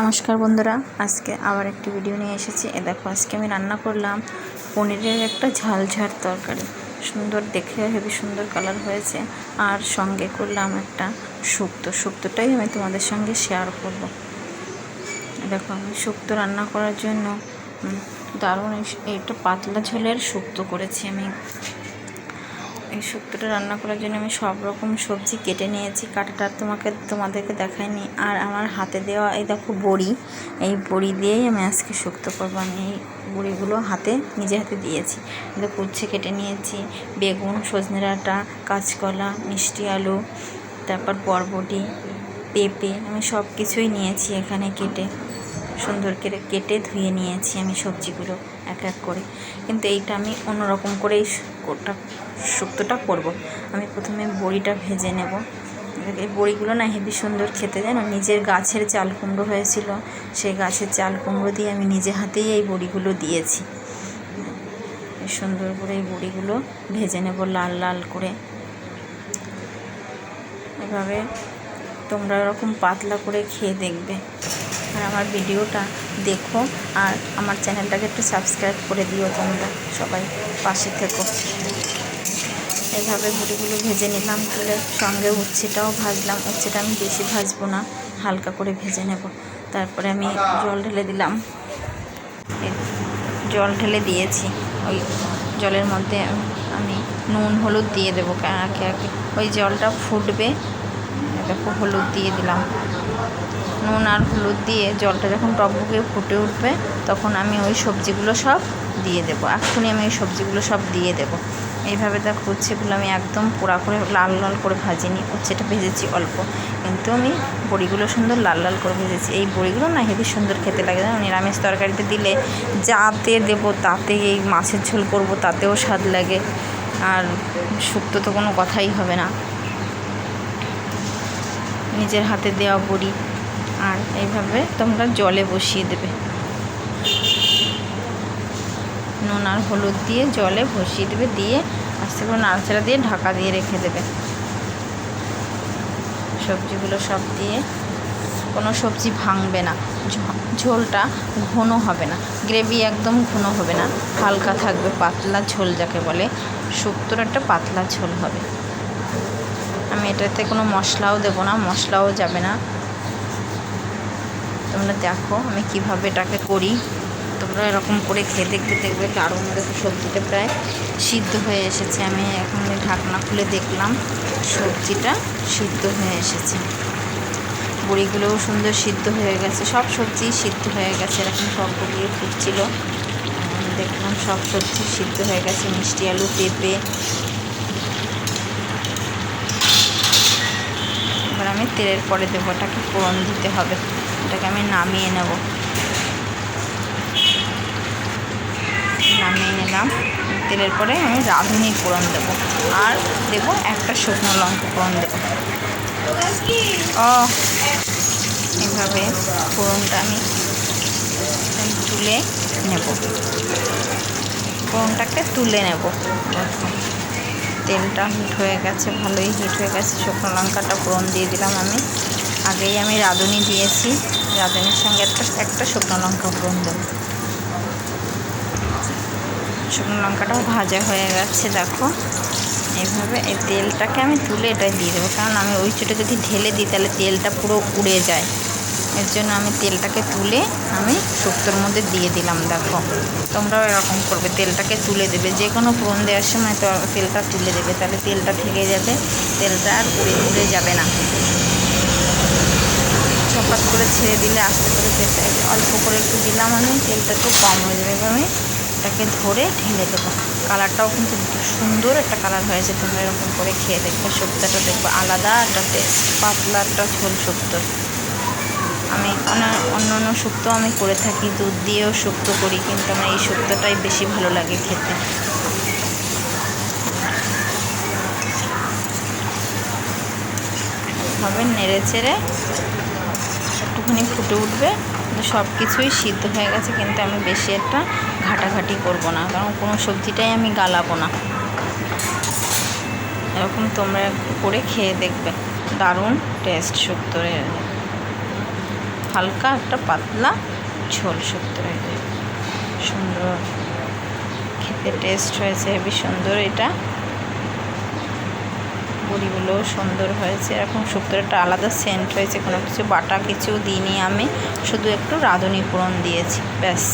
নমস্কার বন্ধুরা, আজকে আবার একটি ভিডিও নিয়ে এসেছি। এ দেখো, আজকে আমি রান্না করলাম পনিরের একটা ঝাল ঝাল তরকারি। সুন্দর দেখে হেবি সুন্দর কালার হয়েছে। আর সঙ্গে করলাম একটা শুক্তো। শুক্তোটাই আমি তোমাদের সঙ্গে শেয়ার করব। দেখো, আমি শুক্তো রান্না করার জন্য দারুণ এটা পাতলা ঝোলের শুক্তো করেছি আমি। এই শুক্তোটা রান্না করার জন্য আমি সব রকম সবজি কেটে নিয়েছি। কাটাটা তোমাকে, তোমাদেরকে দেখাইনি। আর আমার হাতে দেওয়া এই দেখো বড়ি। এই বড়ি দিয়েই আমি আজকে শুক্তো করব। আমি এই বড়িগুলো হাতে, নিজে হাতে দিয়েছি। দেখো উচ্ছে কেটে নিয়েছি। বেগুন, সজনে ডাঁটা, কাঁচকলা, মিষ্টি আলু, তারপর বরবটি, পেঁপে, আমি সব কিছুই নিয়েছি এখানে কেটে। সুন্দর করে কেটে ধুয়ে নিয়েছি আমি সবজিগুলো। এক এক করে। কিন্তু এইটা আমি অন্যরকম করেই ওটা শুক্তোটা করব। আমি প্রথমে বড়িটা ভেজে নেব। এই বড়িগুলো না হেবি সুন্দর খেতে জানো নিজের গাছের চাল কুমড়ো হয়েছিল, সেই গাছের চাল কুমড়ো দিয়ে আমি নিজে হাতেই এই বড়িগুলো দিয়েছি। এই সুন্দর করে এই বড়িগুলো ভেজে নেব লাল লাল করে। এভাবে তোমরা এরকম পাতলা করে খেয়ে দেখবে। আর আমার ভিডিওটা দেখো আর আমার চ্যানেলটাকে একটু সাবস্ক্রাইব করে দিও তোমরা সবাই পাশে থেকো। এইভাবে গুঁড়িগুলো ভেজে নিলাম তুলে সঙ্গে উচ্ছেটাও ভাজলাম। উচ্ছেটা আমি বেশি ভাজবো না, হালকা করে ভেজে নেব। তারপরে আমি জল ঢেলে দিলাম। জল ঢেলে দিয়েছি। ওই জলের মধ্যে আমি নুন, হলুদ দিয়ে দেবো একে একে ওই জলটা ফুটবে দেখো হলুদ দিয়ে দিলাম। নুন আর হলুদ দিয়ে জলটা যখন টকবকে ফুটে উঠবে, তখন আমি ওই সবজিগুলো সব দিয়ে দেবো। এক্ষুনি আমি ওই সবজিগুলো সব দিয়ে দেবো। এইভাবে দেখো উচ্ছেগুলো আমি একদম পোড়া করে লাল লাল করে ভাজিনি। উচ্ছেটা ভেজেছি অল্প। কিন্তু আমি বড়িগুলো সুন্দর লাল লাল করে ভেজেছি। এই বড়িগুলো না হেবি সুন্দর খেতে লাগে জানো? নিরামিষ তরকারিতে দিলে যাতে দেবো, তাতে এই মাছের ঝোল করব, তাতেও স্বাদ লাগে। আর শুক্তো তো কোনো কথাই হবে না। নিজের হাতে দেওয়া বড়ি আর এইভাবে তোমরা জলে বসিয়ে দেবে। নুন আর হলুদ দিয়ে জলে বসিয়ে দেবে, দিয়ে আস্তে করে নাড়াচাড়া দিয়ে ঢাকা দিয়ে রেখে দেবে। সবজিগুলো সব দিয়ে কোনো সবজি ভাঙবে না ঝোলটা ঘন হবে না, গ্রেভি একদম ঘন হবে না, হালকা থাকবে, পাতলা ঝোল যাকে বলে, শুক্তোর একটা পাতলা ঝোল হবে। আমি এটাতে কোনো মশলাও দেবো না, মশলাও যাবে না। তোমরা দেখো আমি কীভাবে এটাকে করি। তোমরা এরকম করে খেয়ে দেখবে দেখবে দারুণ দেখো সবজিটা প্রায় সিদ্ধ হয়ে এসেছে। আমি এখন ঢাকনা খুলে দেখলাম, সবজিটা সিদ্ধ হয়ে এসেছে। বড়িগুলোও সুন্দর সিদ্ধ হয়ে গেছে। সব সবজি সিদ্ধ হয়ে গেছে। এরকম সব বড়িয়ে ফুটছিল। দেখলাম সব সবজি সিদ্ধ হয়ে গেছে। মিষ্টি আলু, পেঁপে এবার আমি তেলের পরে দেবো ওটাকে ফোড়ন দিতে হবে। এটাকে আমি নামিয়ে নেব। নামিয়ে নিলাম। তেলের পরে আমি রাঁধুনি ফোড়ন দেবো। আর দেবো একটা শুকনো লঙ্কা ফোড়ন দেবো। ও এইভাবে ফোড়নটা আমি তুলে নেব। ফোড়নটাকে তুলে নেব। তেলটা হিট হয়ে গেছে, ভালোই হিট হয়ে গেছে। শুকনো লঙ্কাটা ফোড়ন দিয়ে দিলাম আমি। আগেই আমি রাঁধুনি দিয়েছি। রাঁধুনির সঙ্গে একটা একটা শুকনো লঙ্কা ফোড়ন দেবো। শুকনো লঙ্কাটাও ভাজা হয়ে গেছে, দেখো। এইভাবে এই তেলটাকে আমি তুলে এটাই দিয়ে দেবো। কারণ আমি ওই চুটে যদি ঢেলে দিই, তাহলে তেলটা পুরো উড়ে যায়। এর জন্য আমি তেলটাকে তুলে আমি শুক্তোর মধ্যে দিয়ে দিলাম, দেখো। তোমরাও এরকম করবে, তেলটাকে তুলে দেবে। যে কোনো ফোড়ন দেওয়ার সময় তো তেলটা তুলে দেবে, তাহলে তেলটা থেকে যাবে, তেলটা আর উড়ে উড়ে যাবে না। চপাত করে ছেড়ে দিলে আস্তে করে তেলটা অল্প করে একটু দিলাম আমি, তেলটা একটু কম হয়ে যাবে। আমি এটাকে ধরে ঢেলে দেবো। কালারটাও কিন্তু সুন্দর একটা কালার হয়েছে, তোমরা এরকম করে খেয়ে দেখবে, শুক্তোটা দেখব আলাদা একটা টেস্ট পাতলা একটা ঝোল শুক্তো আমি অন্য অন্য শুক্তো আমি করে থাকি, দুধ দিয়েও শুক্তো করি, কিন্তু আমার এই শুক্তোটাই বেশি ভালো লাগে খেতে। হবে নেড়ে চেড়ে একটুখানি ফুটে উঠবে। সব কিছুই সিদ্ধ হয়ে গেছে, কিন্তু আমি বেশি একটা ঘাটাঘাটি করব না, কারণ কোনো সবজিটাই আমি গালাবো না। এরকম তোমরা করে খেয়ে দেখবে। দারুণ টেস্ট শুক্তোর হালকা একটা পাতলা ঝোল শুক্তোর সুন্দর। খেতে টেস্ট হয়েছে, হেবি সুন্দর এটা। বড়িগুলোও সুন্দর হয়েছে। এরকম শুক্তোর একটা আলাদা সেন্ট হয়েছে কোনো কিছু বাটা কিছু দিইনি আমি। শুধু একটু রাঁধুনি ফোড়ন দিয়েছি, ব্যাস।